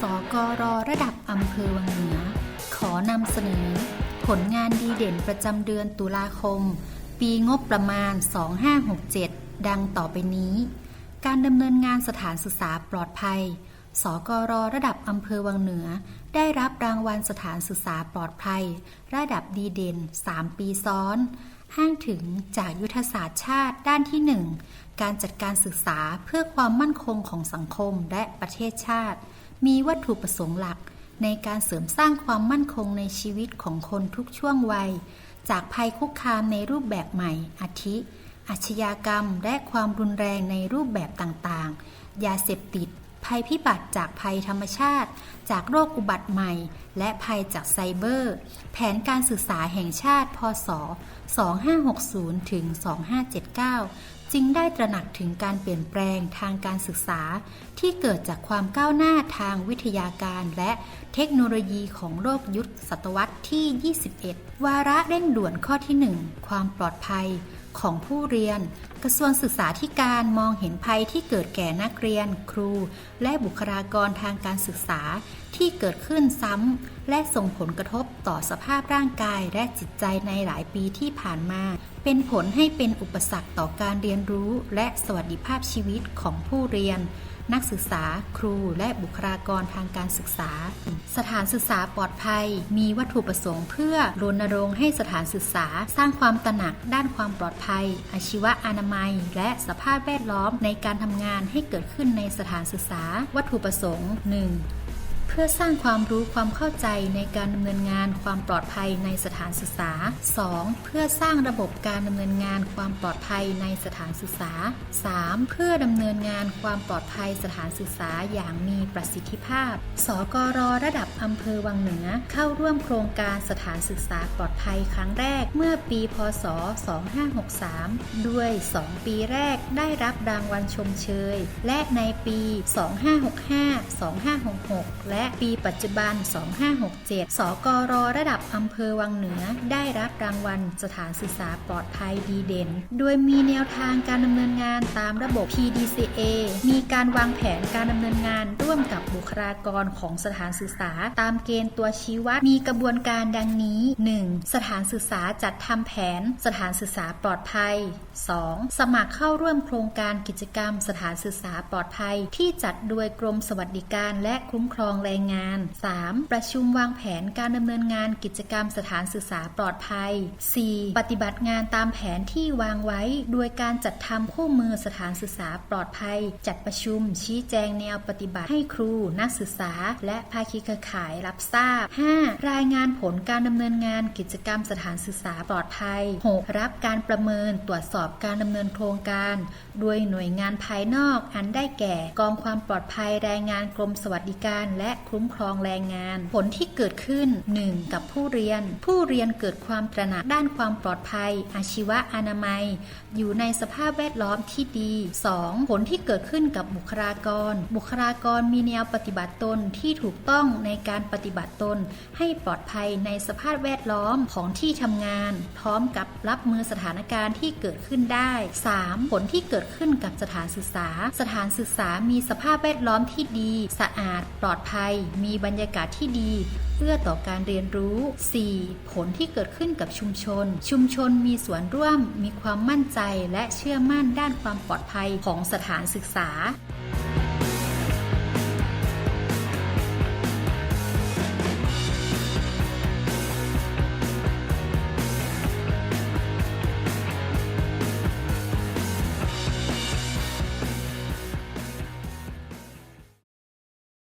สกรระดับอำเภอวังเหนือ ขอนำเสนอ ผลงานดีเด่นประจำเดือนตุลาคม ปีงบประมาณ 2567 ดังต่อไปนี้ การดำเนินงานสถานศึกษาปลอดภัย สกรระดับอำเภอวังเหนือ ได้รับรางวัลสถานศึกษาปลอดภัย ระดับดีเด่น 3 ปีซ้อนอ้างถึงจากยุทธศาสตร์ชาติด้านที่ 1 การจัดการศึกษาเพื่อความมั่นคงของสังคมและประเทศชาติ มีวัตถุประสงค์หลักในการเสริมสร้างความมั่นคงในชีวิตของคนทุกช่วงวัย จากภัยคุกคามในรูปแบบใหม่ อาทิ อาชญากรรม และความรุนแรงในรูปแบบต่างๆ ยาเสพติด ภัยพิบัติจากภัยธรรมชาติ จากโรคอุบัติใหม่ และภัยจากไซเบอร์ แผนการศึกษาแห่งชาติ พศ 2560 ถึง 2579 จึงได้ตระหนักถึงการเปลี่ยนแปลงทางการศึกษา ที่เกิดจากความก้าวหน้าทางวิทยาการและเทคโนโลยีของโลกยุคศตวรรษที่ 21 วาระเร่งด่วนข้อที่ 1 ความปลอดภัย ของผู้เรียน กระทรวงศึกษาธิการมองเห็นภัยที่เกิดแก่นักเรียน ครู และบุคลากรทางการศึกษาที่เกิดขึ้นซ้ำและส่งผลกระทบต่อสภาพร่างกายและจิตใจในหลายปีที่ผ่านมา เป็นผลให้เป็นอุปสรรคต่อการเรียนรู้ และสวัสดิภาพชีวิตของผู้เรียน นักศึกษา ครูและบุคลากรทางการศึกษา สถานศึกษาปลอดภัย มีวัตถุประสงค์เพื่อรณรงค์ให้สถานศึกษา สร้างความตระหนักด้านความปลอดภัย อาชีวะอนามัย และสภาพแวดล้อมในการทำงานให้เกิดขึ้นในสถานศึกษา วัตถุประสงค์ 1. เพื่อสร้างความรู้ความเข้าใจในการดำเนินงานความปลอดภัยในสถานศึกษา 2. เพื่อสร้างระบบการดำเนินงานความปลอดภัยในสถานศึกษา 3. เพื่อดำเนินงานความปลอดภัยสถานศึกษาอย่างมีประสิทธิภาพ สกรระดับอำเภอวังเหนือ เข้าร่วมโครงการสถานศึกษาปลอดภัยครั้งแรกเมื่อปี พศ 2563 ด้วย 2 ปีแรกได้รับรางวัลชมเชย และในปี 2565 2566 และปีปัจจุบัน 2567 สกรระดับอำเภอวังเหนือ ได้รับรางวัลสถานศึกษาปลอดภัยดีเด่น โดยมีแนวทางการดำเนินงานตามระบบ PDCA มีการวางแผนการดำเนินงานร่วมกับบุคลากรของสถานศึกษา ตามเกณฑ์ตัวชี้วัด มีกระบวนการดังนี้ 1. สถานศึกษาจัดทำแผน สถานศึกษาปลอดภัย 2. สมัครเข้าร่วมโครงการกิจกรรม สถานศึกษาปลอดภัย ที่จัดโดยกรมสวัสดิการและคุ้มครองแรงรงาน 3. ประชุมวางแผนการดำเนินงานกิจกรรมสถานศึกษาปลอดภัย 4. ปฏิบัติงานตามแผนที่วางไว้ โดยการจัดทำคู่มือสถานศึกษาปลอดภัย จัดประชุม ชี้แจงแนวปฏิบัติให้ครู นักศึกษา และภาคีเครือข่ายรับทราบ 5. รายงานผลการดำเนินงานกิจกรรมสถานศึกษาปลอดภัย 6. รับการประเมินตรวจสอบการดำเนินโครงการ โดยหน่วยงานภายนอกอันได้แก่ กองความปลอดภัยแรงงานกรมสวัสดิการ และคุ้มครองแรงงาน ผลที่เกิดขึ้น 1. กับผู้เรียน ผู้เรียนเกิดความตระหนักด้านความปลอดภัย อาชีวะอนามัย อยู่ในสภาพแวดล้อมที่ดี 2. ผลที่เกิดขึ้นกับบุคลากร บุคลากรมีแนวปฏิบัติตนที่ถูกต้องในการปฏิบัติตน ให้ปลอดภัยในสภาพแวดล้อมของที่ทำงาน พร้อมกับรับมือสถานการณ์ที่เกิดขึ้นได้ 3. ผลที่เกิดขึ้นกับสถานศึกษา สถานศึกษามีสภาพแวดล้อมที่ดี สะอาด ปลอดภัยมีบรรยากาศที่ดีเอื้อต่อการเรียนรู้ 4. ผลที่เกิดขึ้นกับชุมชน ชุมชนมีส่วนร่วม มีความมั่นใจและเชื่อมั่นด้านความปลอดภัยของสถานศึกษา